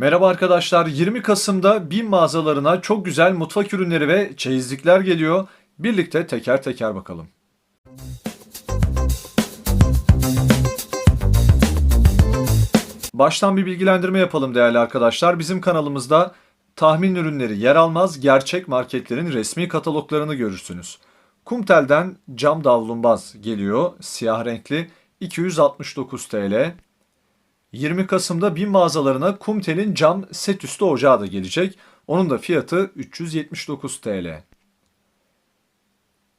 Merhaba arkadaşlar. 20 Kasım'da BİM mağazalarına çok güzel mutfak ürünleri ve çeyizlikler geliyor. Birlikte teker teker bakalım. Baştan bir bilgilendirme yapalım değerli arkadaşlar. Bizim kanalımızda tahmin ürünleri yer almaz, gerçek marketlerin resmi kataloglarını görürsünüz. Kumtel'den cam davlumbaz geliyor, siyah renkli, 269 TL. 20 Kasım'da BİM mağazalarına Kumtel'in cam set üstü ocağı da gelecek. Onun da fiyatı 379 TL.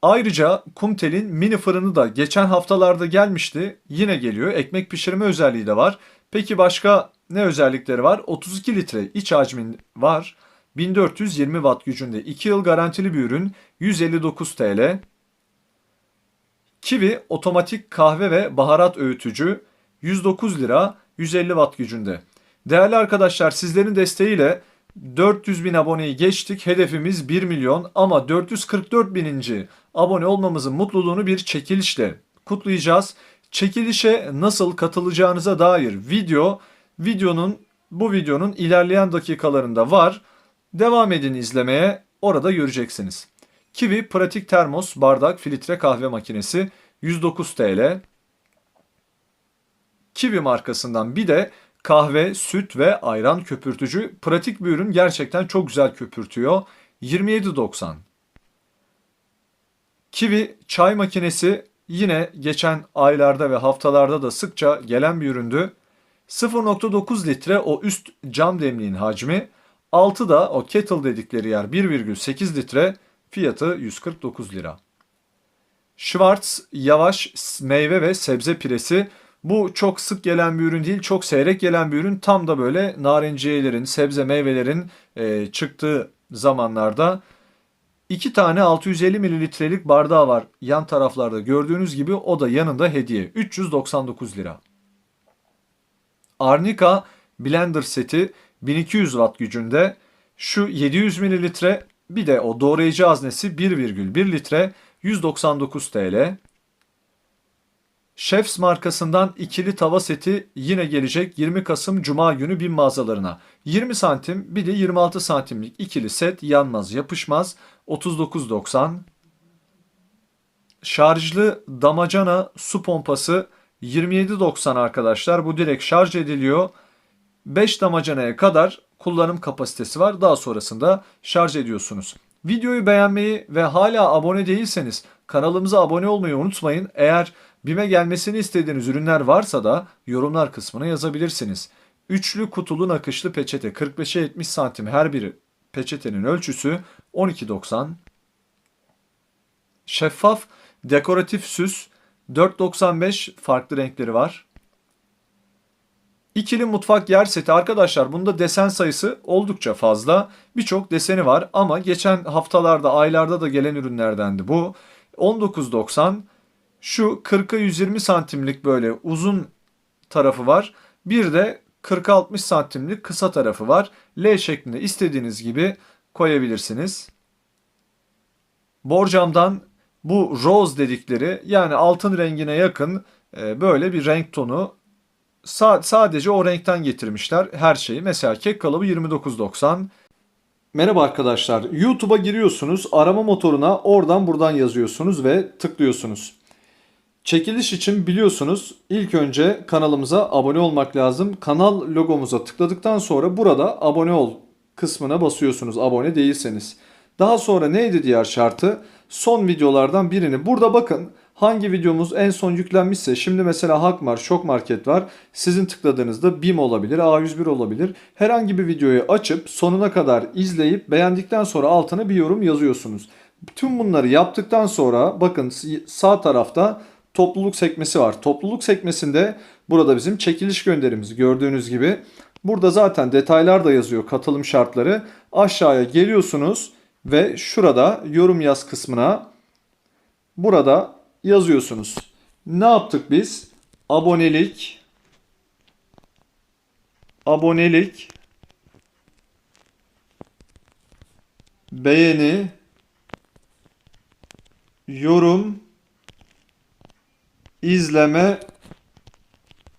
Ayrıca Kumtel'in mini fırını da geçen haftalarda gelmişti. Yine geliyor. Ekmek pişirme özelliği de var. Peki başka ne özellikleri var? 32 litre iç hacmin var. 1420 watt gücünde 2 yıl garantili bir ürün 159 TL. Kiwi otomatik kahve ve baharat öğütücü 109 lira 150 watt gücünde. Değerli arkadaşlar sizlerin desteğiyle 400 bin aboneyi geçtik. Hedefimiz 1 milyon ama 444 bininci abone olmamızın mutluluğunu bir çekilişle kutlayacağız. Çekilişe nasıl katılacağınıza dair video videonun bu videonun ilerleyen dakikalarında var. Devam edin izlemeye. Orada göreceksiniz. Kiwi pratik termos bardak filtre kahve makinesi 109 TL. Kiwi markasından bir de kahve, süt ve ayran köpürtücü pratik bir ürün gerçekten çok güzel köpürtüyor. 27.90. Kiwi çay makinesi yine geçen aylarda ve haftalarda da sıkça gelen bir üründü. 0.9 litre o üst cam demliğin hacmi. 6 da o kettle dedikleri yer 1,8 litre fiyatı 149 lira. Schwarz yavaş meyve ve sebze piresi bu çok sık gelen bir ürün değil, çok seyrek gelen bir ürün. Tam da böyle narenciyelerin, sebze meyvelerin e, çıktığı zamanlarda iki tane 650 mililitrelik bardağı var yan taraflarda gördüğünüz gibi o da yanında hediye. 399 lira. Arnica blender seti 1200 watt gücünde şu 700 mililitre bir de o doğrayıcı haznesi 1,1 litre 199 TL. Chefs markasından ikili tava seti yine gelecek 20 Kasım Cuma günü bin mağazalarına. 20 santim bir de 26 santimlik ikili set yanmaz yapışmaz 39.90. Şarjlı damacana su pompası 27.90 arkadaşlar. Bu direkt şarj ediliyor. 5 damacanaya kadar kullanım kapasitesi var. Daha sonrasında şarj ediyorsunuz. Videoyu beğenmeyi ve hala abone değilseniz kanalımıza abone olmayı unutmayın. Eğer BİM'e gelmesini istediğiniz ürünler varsa da yorumlar kısmına yazabilirsiniz. Üçlü kutulu nakışlı peçete 45'e 70 santim her biri peçetenin ölçüsü 12.90. Şeffaf dekoratif süs 4.95 farklı renkleri var. İkili mutfak yer seti arkadaşlar bunda desen sayısı oldukça fazla. Birçok deseni var ama geçen haftalarda aylarda da gelen ürünlerdendi bu. 19.90 şu 40'a 120 santimlik böyle uzun tarafı var. Bir de 40-60 santimlik kısa tarafı var. L şeklinde istediğiniz gibi koyabilirsiniz. Borcamdan bu rose dedikleri yani altın rengine yakın e, böyle bir renk tonu sadece o renkten getirmişler her şeyi. Mesela kek kalıbı 29.90. Merhaba arkadaşlar. YouTube'a giriyorsunuz. Arama motoruna oradan buradan yazıyorsunuz ve tıklıyorsunuz. Çekiliş için biliyorsunuz ilk önce kanalımıza abone olmak lazım. Kanal logomuza tıkladıktan sonra burada abone ol kısmına basıyorsunuz abone değilseniz. Daha sonra neydi diğer şartı? Son videolardan birini burada bakın hangi videomuz en son yüklenmişse şimdi mesela Hakmar, Şok Market var. Sizin tıkladığınızda BİM olabilir, A101 olabilir. Herhangi bir videoyu açıp sonuna kadar izleyip beğendikten sonra altına bir yorum yazıyorsunuz. Tüm bunları yaptıktan sonra bakın sağ tarafta topluluk sekmesi var. Topluluk sekmesinde burada bizim çekiliş gönderimiz gördüğünüz gibi. Burada zaten detaylar da yazıyor katılım şartları. Aşağıya geliyorsunuz ve şurada yorum yaz kısmına burada yazıyorsunuz. Ne yaptık biz? Abonelik abonelik beğeni yorum izleme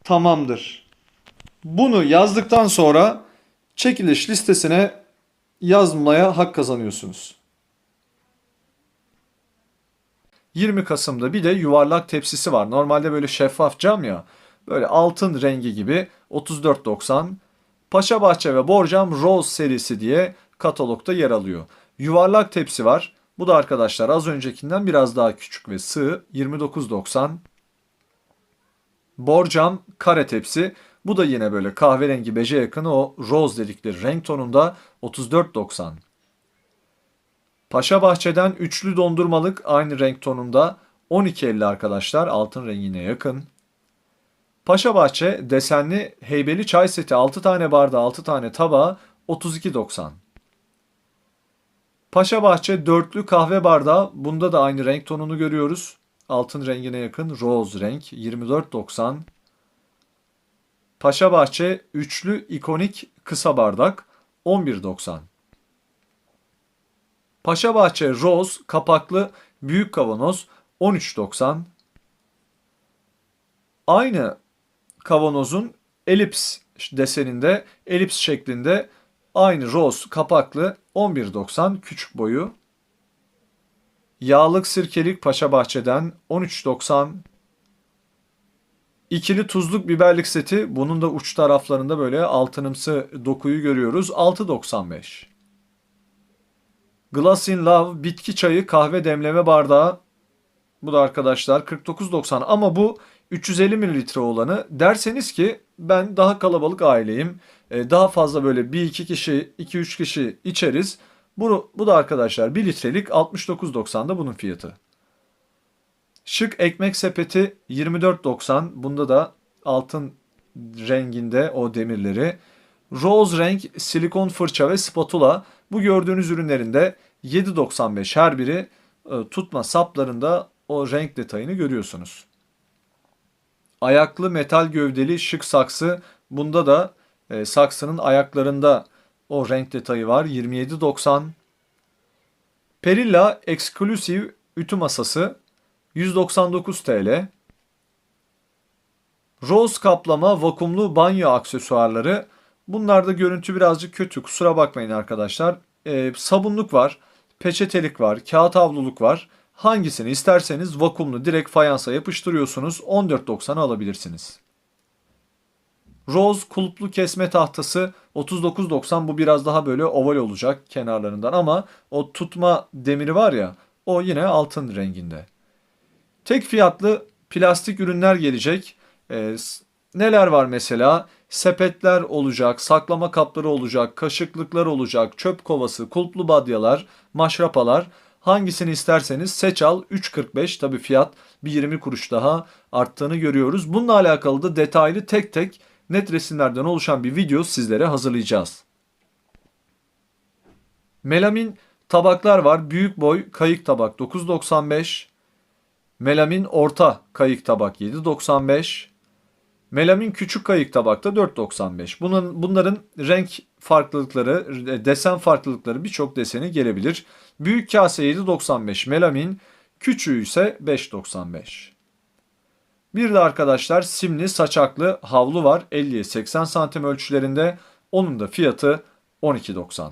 tamamdır. Bunu yazdıktan sonra çekiliş listesine yazmaya hak kazanıyorsunuz. 20 Kasım'da bir de yuvarlak tepsisi var. Normalde böyle şeffaf cam ya. Böyle altın rengi gibi 34.90. Paşabahçe ve Borcam Rose serisi diye katalogda yer alıyor. Yuvarlak tepsi var. Bu da arkadaşlar az öncekinden biraz daha küçük ve sığ 29.90. Borcam kare tepsi. Bu da yine böyle kahverengi beje yakın o rose dedikleri renk tonunda 34.90. Paşa Bahçe'den üçlü dondurmalık aynı renk tonunda 12.50 arkadaşlar altın rengine yakın. Paşa Bahçe desenli heybeli çay seti 6 tane bardağı 6 tane tabağı 32.90. Paşa Bahçe dörtlü kahve bardağı bunda da aynı renk tonunu görüyoruz. Altın rengine yakın rose renk 24.90. Paşa Bahçe üçlü ikonik kısa bardak 11.90. Paşa Bahçe Rose kapaklı büyük kavanoz 13.90. Aynı kavanozun elips deseninde, elips şeklinde aynı rose kapaklı 11.90 küçük boyu. Yağlık sirkelik Paşa Bahçe'den 13.90. İkili tuzluk biberlik seti. Bunun da uç taraflarında böyle altınımsı dokuyu görüyoruz. 6.95. Glass in Love bitki çayı kahve demleme bardağı. Bu da arkadaşlar 49.90 ama bu 350 mililitre olanı derseniz ki ben daha kalabalık aileyim. e, Daha fazla böyle 1-2 kişi, 2-3 kişi içeriz. Bu, bu da arkadaşlar 1 litrelik 69.90'da bunun fiyatı. Şık ekmek sepeti 24.90. Bunda da altın renginde o demirleri. Rose renk silikon fırça ve spatula. Bu gördüğünüz ürünlerin de 7.95 her biri e, tutma saplarında o renk detayını görüyorsunuz. Ayaklı metal gövdeli şık saksı. Bunda da e, saksının ayaklarında o renk detayı var. 27.90. Perilla Exclusive ütü masası 199 TL. Rose kaplama vakumlu banyo aksesuarları. Bunlarda görüntü birazcık kötü. Kusura bakmayın arkadaşlar. Ee, sabunluk var, peçetelik var, kağıt havluluk var. Hangisini isterseniz vakumlu direkt fayansa yapıştırıyorsunuz. 14.90'a alabilirsiniz. Rose kulplu kesme tahtası 39.90 bu biraz daha böyle oval olacak kenarlarından ama o tutma demiri var ya o yine altın renginde. Tek fiyatlı plastik ürünler gelecek. S- neler var mesela? Sepetler olacak, saklama kapları olacak, kaşıklıklar olacak, çöp kovası, kulplu badyalar, maşrapalar. Hangisini isterseniz seç al 3.45 tabi fiyat bir 20 kuruş daha arttığını görüyoruz. Bununla alakalı da detaylı tek tek net resimlerden oluşan bir video sizlere hazırlayacağız. Melamin tabaklar var. Büyük boy kayık tabak 9.95. Melamin orta kayık tabak 7.95. Melamin küçük kayık tabakta 4.95. Bunun, bunların renk farklılıkları, e, desen farklılıkları birçok deseni gelebilir. Büyük kase 7.95 melamin, küçüğü ise 5.95. Bir de arkadaşlar simli saçaklı havlu var 50'ye 80 santim ölçülerinde. Onun da fiyatı 12.90.